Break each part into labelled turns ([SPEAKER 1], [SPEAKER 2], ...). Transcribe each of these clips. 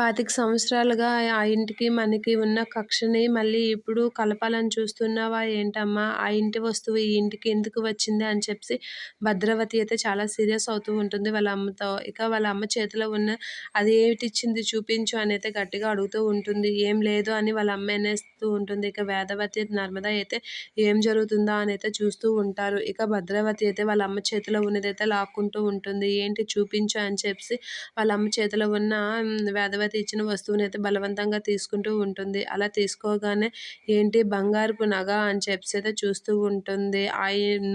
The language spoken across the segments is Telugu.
[SPEAKER 1] పాతిక సంవత్సరాలుగా ఆ ఇంటికి మనకి ఉన్న కక్షని మళ్ళీ ఇప్పుడు కలపాలని చూస్తున్నావా? ఏంటమ్మా? ఆ ఇంటి వస్తువు ఈ ఇంటికి ఎందుకు వచ్చింది? అని చెప్పి భద్రవతి అయితే చాలా సీరియస్ అవుతూ ఉంటుంది. వాళ్ళ అమ్మతో ఇక వాళ్ళ అమ్మ చేతిలో ఉన్న అది ఏమిటిచ్చింది చూపించు అని అయితే గట్టిగా అడుగుతూ ఉంటుంది. ఏం లేదు అని వాళ్ళ అమ్మ అనేస్తూ ఉంటుంది. ఇక వేదవతి నర్మద అయితే ఏం జరుగుతుందా అని అయితే చూస్తూ ఉంటారు. ఇక భద్రవతి అయితే వాళ్ళ అమ్మ చేతిలో ఉన్నదైతే లాక్కుంటూ ఉంటుంది. ఏంటి చూపించు అని చెప్పి వాళ్ళ అమ్మ చేతిలో ఉన్న వేదవతి ఇచ్చిన వస్తువుని అయితే బలవంతంగా తీసుకుంటూ ఉంటుంది. అలా తీసుకోగానే ఏంటి? బంగారపు నగ అని చెప్పి అయితే చూస్తూ ఉంటుంది. ఆ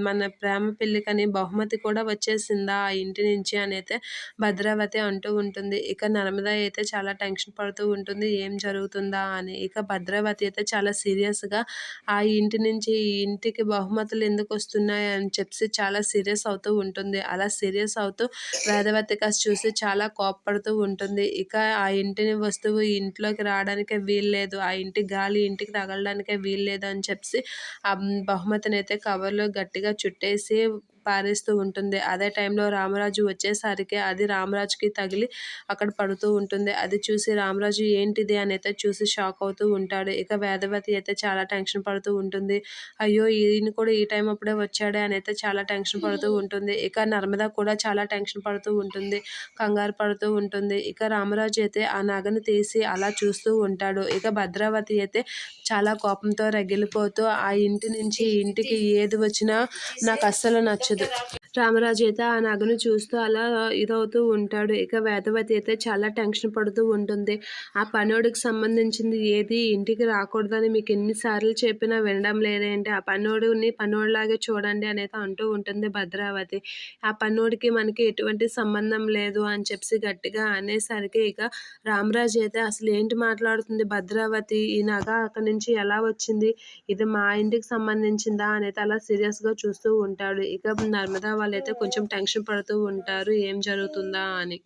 [SPEAKER 1] మన ప్రేమ పెళ్ళికని బహుమతి కూడా వచ్చేసిందా ఆ ఇంటి నుంచి అని అయితే భద్రావతి అంటూ ఉంటుంది. ఇక నర్మద అయితే చాలా టెన్షన్ పడుతూ ఉంటుంది. ఏం జరుగుతుందా అని. ఇక భద్రావతి అయితే చాలా సీరియస్గా ఆ ఇంటి నుంచి ఈ ఇంటికి బహుమతులు ఎందుకు వస్తున్నాయి అని చెప్పి చాలా సీరియస్ అవుతూ ఉంటుంది. అలా సీరియస్ అవుతూ వేదవతి కాస్త చూసి చాలా కోప్పడుతూ ఉంటుంది. ఇక ఆ ఇంటిని వస్తువు ఇంట్లోకి రావడానికే వీల్లేదు. ఆ ఇంటి గాలి ఇంటికి తగలడానికే వీల్లేదు అని చెప్పి ఆ బహుమతిని అయితే కవర్లో గట్టిగా చుట్టేసి పారేస్తూ ఉంటుంది. అదే టైంలో రామరాజు వచ్చేసరికి అది రామరాజుకి తగిలి అక్కడ పడుతూ ఉంటుంది. అది చూసి రామరాజు ఏంటిది అని అయితే చూసి షాక్ అవుతూ ఉంటాడు. ఇక వేదవతి అయితే చాలా టెన్షన్ పడుతూ ఉంటుంది. అయ్యో ఈయన కూడా ఈ టైం అప్పుడే వచ్చాడే అని అయితే చాలా టెన్షన్ పడుతూ ఉంటుంది. ఇక నర్మద కూడా చాలా టెన్షన్ పడుతూ ఉంటుంది. కంగారు పడుతూ ఉంటుంది. ఇక రామరాజు అయితే ఆ నగను తీసి అలా చూస్తూ ఉంటాడు. ఇక భద్రావతి అయితే చాలా కోపంతో రగిలిపోతూ ఆ ఇంటి నుంచి ఇంటికి ఏది వచ్చినా నాకు అస్సలు నచ్చదు. 对。రామరాజు అయితే ఆ నగను చూస్తూ అలా ఇదవుతూ ఉంటాడు. ఇక వేదవతి అయితే చాలా టెన్షన్ పడుతూ ఉంటుంది. ఆ పనోడికి సంబంధించింది ఏది ఇంటికి రాకూడదని మీకు ఎన్నిసార్లు చెప్పినా వినడం లేదేంటి? ఆ పనోడిని పనోడిలాగే చూడండి అనేది అంటూ ఉంటుంది భద్రావతి. ఆ పనోడికి మనకి ఎటువంటి సంబంధం లేదు అని చెప్పి గట్టిగా అనేసరికి ఇక రామరాజు అయితే అసలు ఏంటి మాట్లాడుతుంది? భద్రావతి ఈ నగ అక్కడి నుంచి ఎలా వచ్చింది? ఇది మా ఇంటికి సంబంధించిందా? అనేది అలా సీరియస్గా చూస్తూ ఉంటాడు. ఇక నర్మదా వాళ్ళైతే కొంచెం టెన్షన్ పడుతూ ఉంటారు ఏం జరుగుతుందా అని.